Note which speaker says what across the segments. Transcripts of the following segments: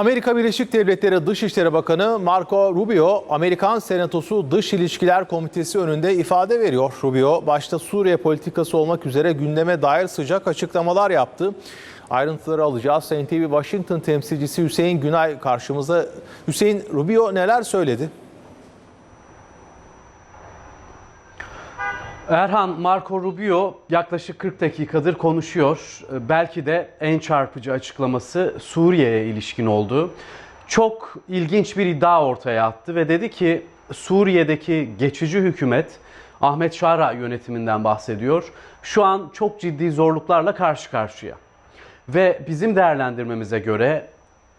Speaker 1: Amerika Birleşik Devletleri Dışişleri Bakanı Marco Rubio, Amerikan Senatosu Dış İlişkiler Komitesi önünde ifade veriyor. Rubio, başta Suriye politikası olmak üzere gündeme dair sıcak açıklamalar yaptı. Ayrıntıları alacağız. NTV Washington temsilcisi Hüseyin Günay karşımızda. Hüseyin, Rubio neler söyledi?
Speaker 2: Erhan Marco Rubio yaklaşık 40 dakikadır konuşuyor. Belki de en çarpıcı açıklaması Suriye'ye ilişkin oldu. Çok ilginç bir iddia ortaya attı ve dedi ki Suriye'deki geçici hükümet Ahmet Şara yönetiminden bahsediyor. Şu an çok ciddi zorluklarla karşı karşıya. Ve bizim değerlendirmemize göre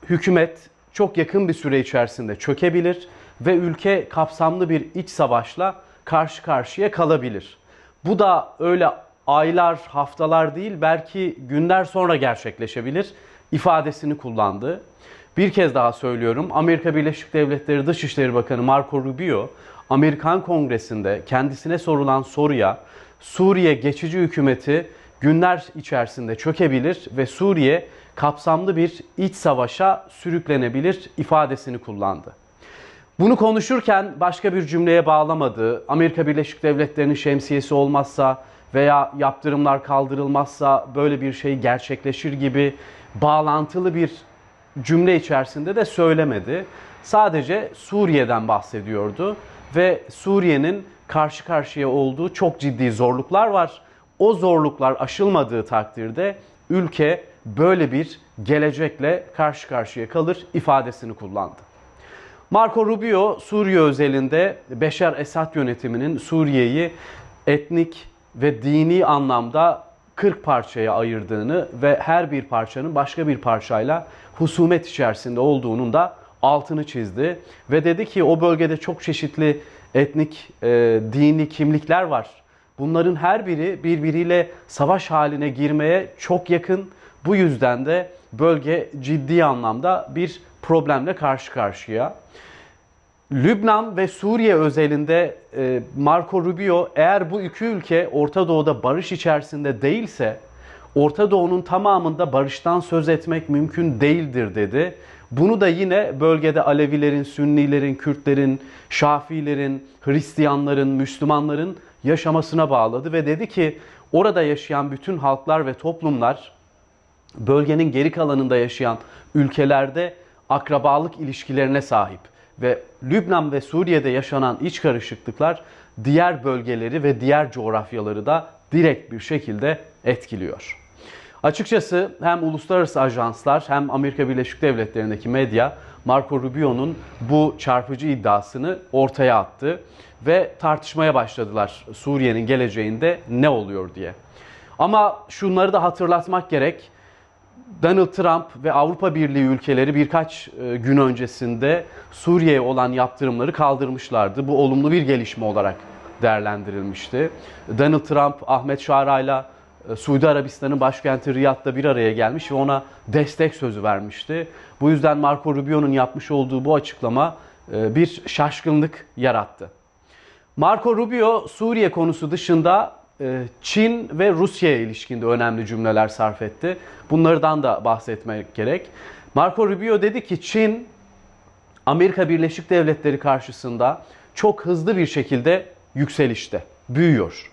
Speaker 2: hükümet çok yakın bir süre içerisinde çökebilir ve ülke kapsamlı bir iç savaşla karşı karşıya kalabilir. Bu da öyle aylar, haftalar değil belki günler sonra gerçekleşebilir ifadesini kullandı. Bir kez daha söylüyorum. Amerika Birleşik Devletleri Dışişleri Bakanı Marco Rubio Amerikan Kongresi'nde kendisine sorulan soruya Suriye geçici hükümeti günler içerisinde çökebilir ve Suriye kapsamlı bir iç savaşa sürüklenebilir ifadesini kullandı. Bunu konuşurken başka bir cümleye bağlamadı. Amerika Birleşik Devletleri'nin şemsiyesi olmazsa veya yaptırımlar kaldırılmazsa böyle bir şey gerçekleşir gibi bağlantılı bir cümle içerisinde de söylemedi. Sadece Suriye'den bahsediyordu ve Suriye'nin karşı karşıya olduğu çok ciddi zorluklar var. O zorluklar aşılmadığı takdirde ülke böyle bir gelecekle karşı karşıya kalır ifadesini kullandı. Marco Rubio Suriye özelinde Beşar Esad yönetiminin Suriye'yi etnik ve dini anlamda 40 parçaya ayırdığını ve her bir parçanın başka bir parçayla husumet içerisinde olduğunun da altını çizdi ve dedi ki o bölgede çok çeşitli etnik, e, dini kimlikler var. Bunların her biri birbiriyle savaş haline girmeye çok yakın. Bu yüzden de bölge ciddi anlamda bir problemle karşı karşıya. Lübnan ve Suriye özelinde e, Marco Rubio eğer bu iki ülke Orta Doğu'da barış içerisinde değilse Orta Doğu'nun tamamında barıştan söz etmek mümkün değildir dedi. Bunu da yine bölgede Alevilerin, Sünnilerin, Kürtlerin, Şafilerin, Hristiyanların, Müslümanların yaşamasına bağladı ve dedi ki orada yaşayan bütün halklar ve toplumlar bölgenin geri kalanında yaşayan ülkelerde akrabalık ilişkilerine sahip ve Lübnan ve Suriye'de yaşanan iç karışıklıklar diğer bölgeleri ve diğer coğrafyaları da direkt bir şekilde etkiliyor. Açıkçası hem uluslararası ajanslar hem Amerika Birleşik Devletleri'ndeki medya Marco Rubio'nun bu çarpıcı iddiasını ortaya attı ve tartışmaya başladılar Suriye'nin geleceğinde ne oluyor diye. Ama şunları da hatırlatmak gerek. Donald Trump ve Avrupa Birliği ülkeleri birkaç e, gün öncesinde Suriye'ye olan yaptırımları kaldırmışlardı. Bu olumlu bir gelişme olarak değerlendirilmişti. Donald Trump, Ahmet Şara'yla e, Suudi Arabistan'ın başkenti Riyad'da bir araya gelmiş ve ona destek sözü vermişti. Bu yüzden Marco Rubio'nun yapmış olduğu bu açıklama e, bir şaşkınlık yarattı. Marco Rubio Suriye konusu dışında Çin ve Rusya'ya ilişkinde önemli cümleler sarf etti. Bunlardan da bahsetmek gerek. Marco Rubio dedi ki Çin Amerika Birleşik Devletleri karşısında çok hızlı bir şekilde yükselişte, büyüyor,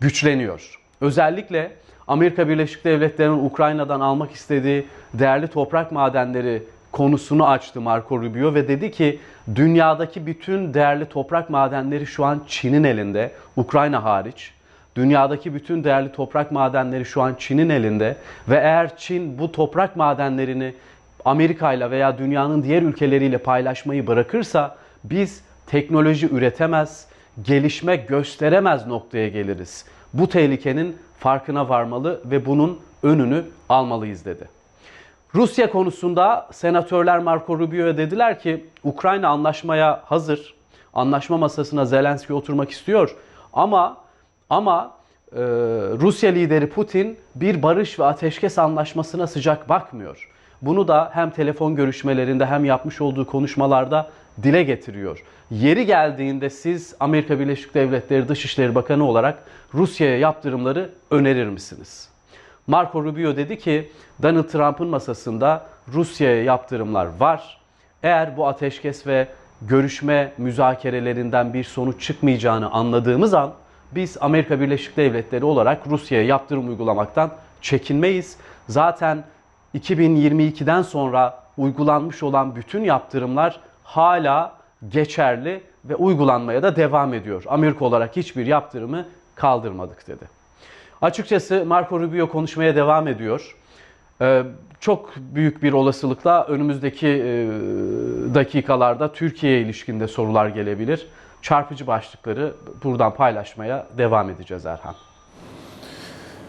Speaker 2: güçleniyor. Özellikle Amerika Birleşik Devletleri'nin Ukrayna'dan almak istediği değerli toprak madenleri konusunu açtı Marco Rubio ve dedi ki dünyadaki bütün değerli toprak madenleri şu an Çin'in elinde, Ukrayna hariç. Dünyadaki bütün değerli toprak madenleri şu an Çin'in elinde ve eğer Çin bu toprak madenlerini Amerika ile veya dünyanın diğer ülkeleriyle paylaşmayı bırakırsa biz teknoloji üretemez, gelişme gösteremez noktaya geliriz. Bu tehlikenin farkına varmalı ve bunun önünü almalıyız dedi. Rusya konusunda senatörler Marco Rubio'ya dediler ki Ukrayna anlaşmaya hazır. Anlaşma masasına Zelenski oturmak istiyor ama ama e, Rusya lideri Putin bir barış ve ateşkes anlaşmasına sıcak bakmıyor. Bunu da hem telefon görüşmelerinde hem yapmış olduğu konuşmalarda dile getiriyor. Yeri geldiğinde siz Amerika Birleşik Devletleri Dışişleri Bakanı olarak Rusya'ya yaptırımları önerir misiniz? Marco Rubio dedi ki Donald Trump'ın masasında Rusya'ya yaptırımlar var. Eğer bu ateşkes ve görüşme müzakerelerinden bir sonuç çıkmayacağını anladığımız an biz Amerika Birleşik Devletleri olarak Rusya'ya yaptırım uygulamaktan çekinmeyiz. Zaten 2022'den sonra uygulanmış olan bütün yaptırımlar hala geçerli ve uygulanmaya da devam ediyor. Amerika olarak hiçbir yaptırımı kaldırmadık dedi. Açıkçası Marco Rubio konuşmaya devam ediyor. Ee, çok büyük bir olasılıkla önümüzdeki e, dakikalarda Türkiye'ye ilişkinde sorular gelebilir. Çarpıcı başlıkları buradan paylaşmaya devam edeceğiz Erhan.